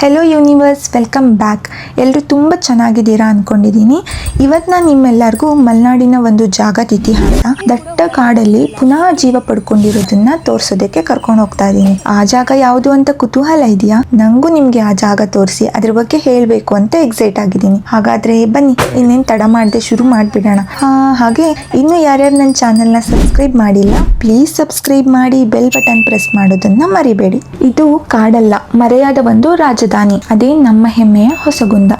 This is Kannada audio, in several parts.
ಹೆಲೋ ಯೂನಿವರ್ಸ್ ವೆಲ್ಕಮ್ ಬ್ಯಾಕ್ ಎಲ್ಲರೂ ತುಂಬ ಚೆನ್ನಾಗಿದ್ದೀರಾ ಅಂದ್ಕೊಂಡಿದ್ದೀನಿ ಇವತ್ತು ನಾನು ನಿಮ್ಮೆಲ್ಲರಿಗೂ ಮಲೆನಾಡಿನ ಒಂದು ಜಾಗದ ಇತಿಹಾಸ, ದಟ್ಟ ಕಾಡಲ್ಲಿ ಪುನಃ ಜೀವ ಪಡ್ಕೊಂಡಿರೋದನ್ನ ತೋರಿಸೋದಕ್ಕೆ ಕರ್ಕೊಂಡು ಹೋಗ್ತಾ ಇದ್ದೀನಿ. ಆ ಜಾಗ ಯಾವುದು ಅಂತ ಕುತೂಹಲ ಇದೆಯಾ? ನಂಗೂ ನಿಮಗೆ ಆ ಜಾಗ ತೋರಿಸಿ ಅದ್ರ ಬಗ್ಗೆ ಹೇಳಬೇಕು ಅಂತ ಎಕ್ಸೈಟ್ ಆಗಿದ್ದೀನಿ. ಹಾಗಾದ್ರೆ ಬನ್ನಿ, ಇನ್ನೇನು ತಡ ಮಾಡದೆ ಶುರು ಮಾಡಿಬಿಡೋಣ. ಹಾಗೆ ಇನ್ನೂ ಯಾರ್ಯಾರು ನನ್ನ ಚಾನಲ್ನ ಸಬ್ಸ್ಕ್ರೈಬ್ ಮಾಡಿಲ್ಲ ಪ್ಲೀಸ್ ಸಬ್ಸ್ಕ್ರೈಬ್ ಮಾಡಿ ಬೆಲ್ ಬಟನ್ ಪ್ರೆಸ್ ಮಾಡೋದನ್ನ ಮರಿಬೇಡಿ. ಇದು ಕಾಡಲ್ಲ, ಮರೆಯಾದ ಒಂದು ರಾಜಧಾನಿ ಅದೇ ನಮ್ಮ ಹೆಮ್ಮೆಯ ಹೊಸಗುಂದ.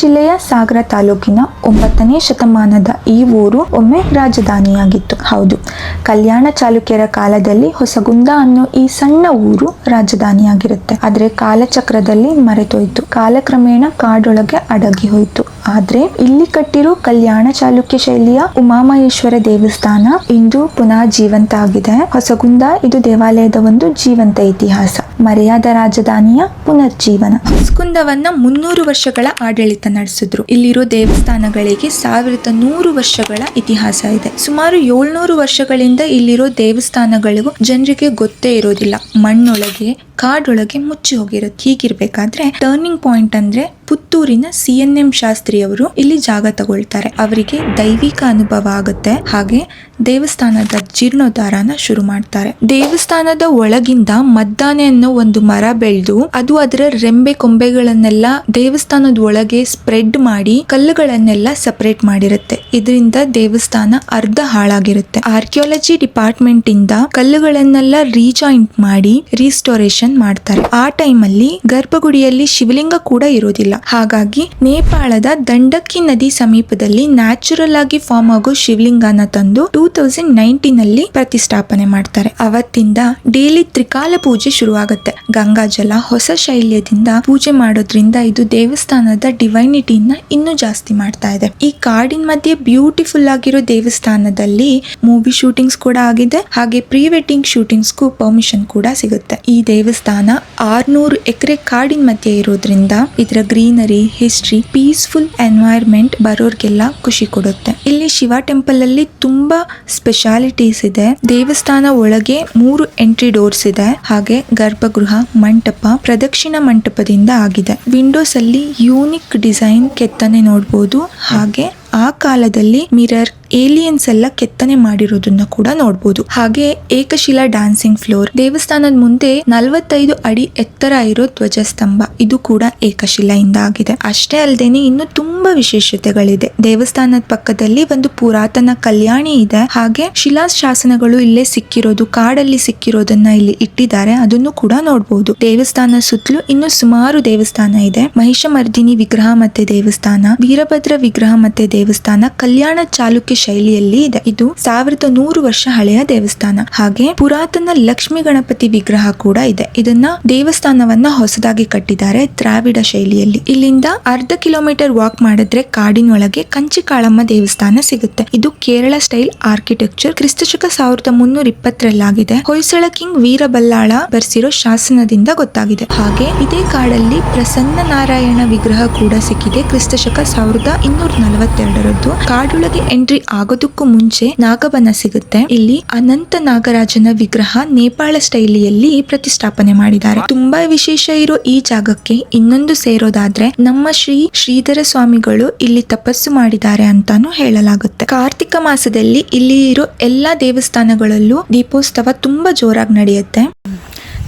ಜಿಲ್ಲೆಯ ಸಾಗರ ತಾಲೂಕಿನ ಒಂಬತ್ತನೇ ಶತಮಾನದ ಈ ಊರು ಒಮ್ಮೆ ರಾಜಧಾನಿಯಾಗಿತ್ತು. ಹೌದು, ಕಲ್ಯಾಣ ಚಾಲುಕ್ಯರ ಕಾಲದಲ್ಲಿ ಹೊಸಗುಂದ ಅನ್ನೋ ಈ ಸಣ್ಣ ಊರು ರಾಜಧಾನಿಯಾಗಿರುತ್ತೆ. ಆದ್ರೆ ಕಾಲಚಕ್ರದಲ್ಲಿ ಮರೆತೋಯ್ತು. ಕಾಲಕ್ರಮೇಣ ಕಾಡೊಳಗೆ ಅಡಗಿ ಹೋಯ್ತು ಆದ್ರೆ ಇಲ್ಲಿ ಕಟ್ಟಿರೋ ಕಲ್ಯಾಣ ಚಾಲುಕ್ಯ ಶೈಲಿಯ ಉಮಾಮಹೇಶ್ವರ ದೇವಸ್ಥಾನ ಇಂದು ಪುನಃ ಜೀವಂತ ಆಗಿದೆ. ಹೊಸಗುಂದ ಇದು ದೇವಾಲಯದ ಒಂದು ಜೀವಂತ ಇತಿಹಾಸ. ಮರೆಯಾದ ರಾಜಧಾನಿಯ ಪುನರ್ಜೀವನ. ಹೊಸಗುಂದವನ್ನ ಮುನ್ನೂರು ವರ್ಷಗಳ ಆಡಳಿತ ನಡೆಸಿದ್ರು. ಇಲ್ಲಿರೋ ದೇವಸ್ಥಾನಗಳಿಗೆ ಸಾವಿರದ ನೂರು ವರ್ಷಗಳ ಇತಿಹಾಸ ಇದೆ. ಸುಮಾರು ಏಳ್ನೂರು ವರ್ಷಗಳಿಂದ ಇಲ್ಲಿರೋ ದೇವಸ್ಥಾನಗಳಿಗೂ ಜನರಿಗೆ ಗೊತ್ತೇ ಇರೋದಿಲ್ಲ. ಮಣ್ಣೊಳಗೆ, ಕಾಡೊಳಗೆ ಮುಚ್ಚಿ ಹೋಗಿರೋದು. ಹೀಗಿರ್ಬೇಕಾದ್ರೆ ಟರ್ನಿಂಗ್ ಪಾಯಿಂಟ್ ಅಂದ್ರೆ ಪುತ್ತೂರಿನ ಸಿ ಎನ್ ಎಂ ಶಾಸ್ತ್ರಿ ಅವರು ಇಲ್ಲಿ ಜಾಗ ತಗೊಳ್ತಾರೆ. ಅವರಿಗೆ ದೈವಿಕ ಅನುಭವ ಆಗುತ್ತೆ. ಹಾಗೆ ದೇವಸ್ಥಾನದ ಜೀರ್ಣೋದ್ಧಾರನ ಶುರು ಮಾಡ್ತಾರೆ. ದೇವಸ್ಥಾನದ ಒಳಗಿಂದ ಮದ್ದಾನೆ ಅನ್ನೋ ಒಂದು ಮರ ಬೆಳೆದು, ಅದು ಅದರ ರೆಂಬೆ ಕೊಂಬೆಗಳನ್ನೆಲ್ಲ ದೇವಸ್ಥಾನದ ಒಳಗೆ ಸ್ಪ್ರೆಡ್ ಮಾಡಿ ಕಲ್ಲುಗಳನ್ನೆಲ್ಲ ಸಪರೇಟ್ ಮಾಡಿರುತ್ತೆ. ಇದರಿಂದ ದೇವಸ್ಥಾನ ಅರ್ಧ ಹಾಳಾಗಿರುತ್ತೆ. ಆರ್ಕಿಯಾಲಜಿ ಡಿಪಾರ್ಟ್ಮೆಂಟ್ ಇಂದ ಕಲ್ಲುಗಳನ್ನೆಲ್ಲ ರೀಜಾಯಿಂಟ್ ಮಾಡಿ, ರೀಸ್ಟೋರೇಷನ್ ಮಾಡ್ತಾರೆ. ಆ ಟೈಮ್ ಅಲ್ಲಿ ಗರ್ಭಗುಡಿಯಲ್ಲಿ ಶಿವಲಿಂಗ ಕೂಡ ಇರೋದಿಲ್ಲ. ಹಾಗಾಗಿ ನೇಪಾಳದ ದಂಡಕ್ಕಿ ನದಿ ಸಮೀಪದಲ್ಲಿ ನ್ಯಾಚುರಲ್ ಆಗಿ ಫಾರ್ಮ್ ಆಗೋ ಶಿವಲಿಂಗನ ತಂದು ಟೂ ತೌಸಂಡ್ ನೈನ್ಟೀನ್ ಅಲ್ಲಿ ಪ್ರತಿಷ್ಠಾಪನೆ ಮಾಡ್ತಾರೆ. ಅವತ್ತಿಂದ ಡೈಲಿ ತ್ರಿಕಾಲ ಪೂಜೆ ಶುರುವಾಗುತ್ತೆ. ಗಂಗಾಜಲ ಹೊಸ ಶೈಲಿಯದಿಂದ ಪೂಜೆ ಮಾಡೋದ್ರಿಂದ ಇದು ದೇವಸ್ಥಾನದ ಡಿವೈನಿಟಿನ ಇನ್ನೂ ಜಾಸ್ತಿ ಮಾಡ್ತಾ ಇದೆ. ಈ ಕಾಡಿನ ಮಧ್ಯೆ ಬ್ಯೂಟಿಫುಲ್ ಆಗಿರೋ ದೇವಸ್ಥಾನದಲ್ಲಿ ಮೂವಿ ಶೂಟಿಂಗ್ಸ್ ಕೂಡ ಆಗಿದೆ. ಹಾಗೆ ಪ್ರೀ ವೆಡ್ಡಿಂಗ್ ಶೂಟಿಂಗ್ಸ್ಗೂ ಪರ್ಮಿಷನ್ ಕೂಡ ಸಿಗುತ್ತೆ. ಈ ದೇವಸ್ಥಾನ ಆರ್ನೂರು ಎಕರೆ ಕಾಡಿನ ಮಧ್ಯೆ ಇರೋದ್ರಿಂದ ಇದರ ಗ್ರೀನರಿ, ಹಿಸ್ಟ್ರಿ, ಪೀಸ್ಫುಲ್ ಎನ್ವೈರ್ಮೆಂಟ್ ಬರೋರ್ಗೆಲ್ಲ ಖುಷಿ ಕೊಡುತ್ತೆ. ಇಲ್ಲಿ ಶಿವ ಟೆಂಪಲ್ ಅಲ್ಲಿ ತುಂಬಾ ಸ್ಪೆಷಾಲಿಟೀಸ್ ಇದೆ. ದೇವಸ್ಥಾನ ಒಳಗೆ ಮೂರು ಎಂಟ್ರಿ ಡೋರ್ಸ್ ಇದೆ. ಹಾಗೆ ಗರ್ಭಗೃಹ, ಮಂಟಪ, ಪ್ರದಕ್ಷಿಣ ಮಂಟಪದಿಂದ ಆಗಿದೆ. ವಿಂಡೋಸ್ ಅಲ್ಲಿ ಯೂನಿಕ್ ಡಿಸೈನ್ ಕೆತ್ತನೆ ನೋಡಬಹುದು ಹಾಗೆ ಆ ಕಾಲದಲ್ಲಿ ಮಿರರ್ ಏಲಿಯನ್ಸ್ ಎಲ್ಲ ಕೆತ್ತನೆ ಮಾಡಿರೋದನ್ನ ಕೂಡ ನೋಡಬಹುದು ಹಾಗೆ ಏಕಶಿಲಾ ಡಾನ್ಸಿಂಗ್ ಫ್ಲೋರ್ ದೇವಸ್ಥಾನದ ಮುಂದೆ ನಲವತ್ತೈದು ಅಡಿ ಎತ್ತರ ಇರೋ ಧ್ವಜಸ್ತಂಭ. ಇದು ಕೂಡ ಏಕಶಿಲೆಯಿಂದ ಆಗಿದೆ. ಅಷ್ಟೇ ಅಲ್ಲದೇನೆ ಇನ್ನು ತುಂಬಾ ವಿಶೇಷತೆಗಳಿದೆ. ದೇವಸ್ಥಾನದ ಪಕ್ಕದಲ್ಲಿ ಒಂದು ಪುರಾತನ ಕಲ್ಯಾಣಿ ಇದೆ. ಹಾಗೆ ಶಿಲಾ ಶಾಸನಗಳು ಇಲ್ಲೇ ಸಿಕ್ಕಿರೋದು, ಕಾಡಲ್ಲಿ ಸಿಕ್ಕಿರೋದನ್ನ ಇಲ್ಲಿ ಇಟ್ಟಿದ್ದಾರೆ. ಅದನ್ನು ಕೂಡ ನೋಡಬಹುದು ದೇವಸ್ಥಾನ ಸುತ್ತಲೂ ಇನ್ನು ಸುಮಾರು ದೇವಸ್ಥಾನ ಇದೆ. ಮಹಿಷಮರ್ದಿನಿ ವಿಗ್ರಹ ಮತ್ತೆ ದೇವಸ್ಥಾನ, ವೀರಭದ್ರ ವಿಗ್ರಹ ಮತ್ತೆ ದೇವಸ್ಥಾನ, ಕಲ್ಯಾಣ ಚಾಲುಕ್ಯ ಶೈಲಿಯಲ್ಲಿ ಇದೆ. ಇದು ಸಾವಿರದ ನೂರು ವರ್ಷ ಹಳೆಯ ದೇವಸ್ಥಾನ. ಹಾಗೆ ಪುರಾತನ ಲಕ್ಷ್ಮಿ ಗಣಪತಿ ವಿಗ್ರಹ ಕೂಡ ಇದೆ. ಇದನ್ನ ದೇವಸ್ಥಾನವನ್ನ ಹೊಸದಾಗಿ ಕಟ್ಟಿದ್ದಾರೆ ದ್ರಾವಿಡ ಶೈಲಿಯಲ್ಲಿ. ಇಲ್ಲಿಂದ ಅರ್ಧ ಕಿಲೋಮೀಟರ್ ವಾಕ್ ಮಾಡಿದ್ರೆ ಕಾಡಿನೊಳಗೆ ಕಂಚಿಕಾಳಮ್ಮ ದೇವಸ್ಥಾನ ಸಿಗುತ್ತೆ. ಇದು ಕೇರಳ ಸ್ಟೈಲ್ ಆರ್ಕಿಟೆಕ್ಚರ್. ಕ್ರಿಸ್ತಶಕ ಸಾವಿರದ ಮುನ್ನೂರ ಇಪ್ಪತ್ತರಲ್ಲಾಗಿದೆ. ಹೊಯ್ಸಳ ಕಿಂಗ್ ವೀರಬಲ್ಲಾಳ ಬರ್ಸಿರೋ ಶಾಸನದಿಂದ ಗೊತ್ತಾಗಿದೆ. ಹಾಗೆ ಇದೇ ಕಾಡಲ್ಲಿ ಪ್ರಸನ್ನ ನಾರಾಯಣ ವಿಗ್ರಹ ಕೂಡ ಸಿಕ್ಕಿದೆ. ಕ್ರಿಸ್ತಶಕ ಸಾವಿರದ ಇನ್ನೂರ ನಲವತ್ತೆರಡರದ್ದು. ಕಾಡೊಳಗೆ ಎಂಟ್ರಿ ಆಗೋದಕ್ಕೂ ಮುಂಚೆ ನಾಗಬನ ಸಿಗುತ್ತೆ. ಇಲ್ಲಿ ಅನಂತ ನಾಗರಾಜನ ವಿಗ್ರಹ ನೇಪಾಳ ಶೈಲಿಯಲ್ಲಿ ಪ್ರತಿಷ್ಠಾಪನೆ ಮಾಡಿದ್ದಾರೆ. ತುಂಬಾ ವಿಶೇಷ ಇರೋ ಈ ಜಾಗಕ್ಕೆ ಇನ್ನೊಂದು ಸೇರೋದಾದ್ರೆ ನಮ್ಮ ಶ್ರೀ ಶ್ರೀಧರ ಸ್ವಾಮಿಗಳು ಇಲ್ಲಿ ತಪಸ್ಸು ಮಾಡಿದ್ದಾರೆ ಅಂತಾನು ಹೇಳಲಾಗುತ್ತೆ. ಕಾರ್ತಿಕ ಮಾಸದಲ್ಲಿ ಇಲ್ಲಿ ಇರೋ ಎಲ್ಲಾ ದೇವಸ್ಥಾನಗಳಲ್ಲೂ ದೀಪೋತ್ಸವ ತುಂಬಾ ಜೋರಾಗಿ ನಡೆಯುತ್ತೆ.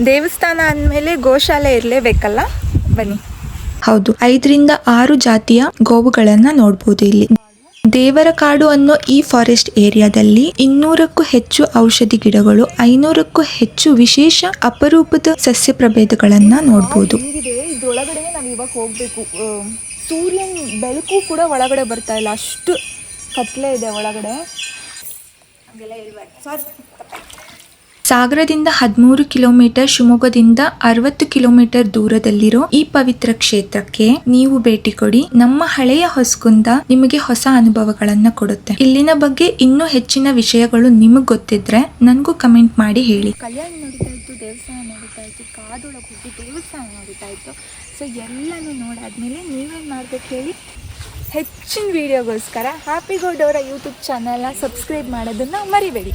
ದೇವಸ್ಥಾನ ಅಂದಮೇಲೆ ಗೋಶಾಲೆ ಇರಲೇಬೇಕಲ್ಲ? ಬನ್ನಿ. ಹೌದು ಐದರಿಂದ ಆರು ಜಾತಿಯ ಗೋವುಗಳನ್ನು ನೋಡ್ಬೋದು ಇಲ್ಲಿ. ದೇವರ ಕಾಡು ಅನ್ನೋ ಈ ಫಾರೆಸ್ಟ್ ಏರಿಯಾದಲ್ಲಿ ಇನ್ನೂರಕ್ಕೂ ಹೆಚ್ಚು ಔಷಧಿ ಗಿಡಗಳು ಐನೂರಕ್ಕೂ ಹೆಚ್ಚು ವಿಶೇಷ ಅಪರೂಪದ ಸಸ್ಯ ಪ್ರಭೇದಗಳನ್ನ ನೋಡಬಹುದು ಇದ್ರೊಳಗಡೆ ನಾವು ಇವಾಗ ಹೋಗಬೇಕು. ಸೂರ್ಯನ ಬೆಳಕು ಕೂಡ ಒಳಗಡೆ ಬರ್ತಾ ಇಲ್ಲ. ಅಷ್ಟು ಕತ್ಲೆ ಇದೆ ಒಳಗಡೆ. ಹಂಗೆಲ್ಲ ಹೇಳ್ಬಾರ್ದು ಸರ್ ಸಾಗರದಿಂದ ಹದಿಮೂರು ಕಿಲೋಮೀಟರ್ ಶಿವಮೊಗ್ಗದಿಂದ ಅರವತ್ತು ಕಿಲೋಮೀಟರ್ ದೂರದಲ್ಲಿರೋ ಈ ಪವಿತ್ರ ಕ್ಷೇತ್ರಕ್ಕೆ ನೀವು ಭೇಟಿ ಕೊಡಿ. ನಮ್ಮ ಹಳೆಯ ಹೊಸಗುಂದ ನಿಮಗೆ ಹೊಸ ಅನುಭವಗಳನ್ನ ಕೊಡುತ್ತೆ. ಇಲ್ಲಿನ ಬಗ್ಗೆ ಇನ್ನೂ ಹೆಚ್ಚಿನ ವಿಷಯಗಳು ನಿಮಗೆ ಗೊತ್ತಿದ್ರೆ ನನಗೂ ಕಮೆಂಟ್ ಮಾಡಿ ಹೇಳಿ. ಕಲ್ಯಾಣ ನೋಡ್ತಾ ಇತ್ತು, ದೇವಸ್ಥಾನ ನೋಡ್ತಾ ಇತ್ತು, ಕಾಡೊಳಗೆ ಹೋಗಿ ದೇವಸ್ಥಾನ ನೋಡ್ತಾ ಇತ್ತು. ಸೊ ಎಲ್ಲಾನು ನೋಡಾದ್ಮೇಲೆ ನೀವೇನು ಮಾಡ್ಬೇಕು ಹೇಳಿ? ಹೆಚ್ಚಿನ ವಿಡಿಯೋಗೋಸ್ಕರ ಹ್ಯಾಪಿ ಗೌಡ್ ಅವರ ಯೂಟ್ಯೂಬ್ ಚಾನಲ್ನ ಸಬ್ಸ್ಕ್ರೈಬ್ ಮಾಡೋದನ್ನು ಮರಿಬೇಡಿ.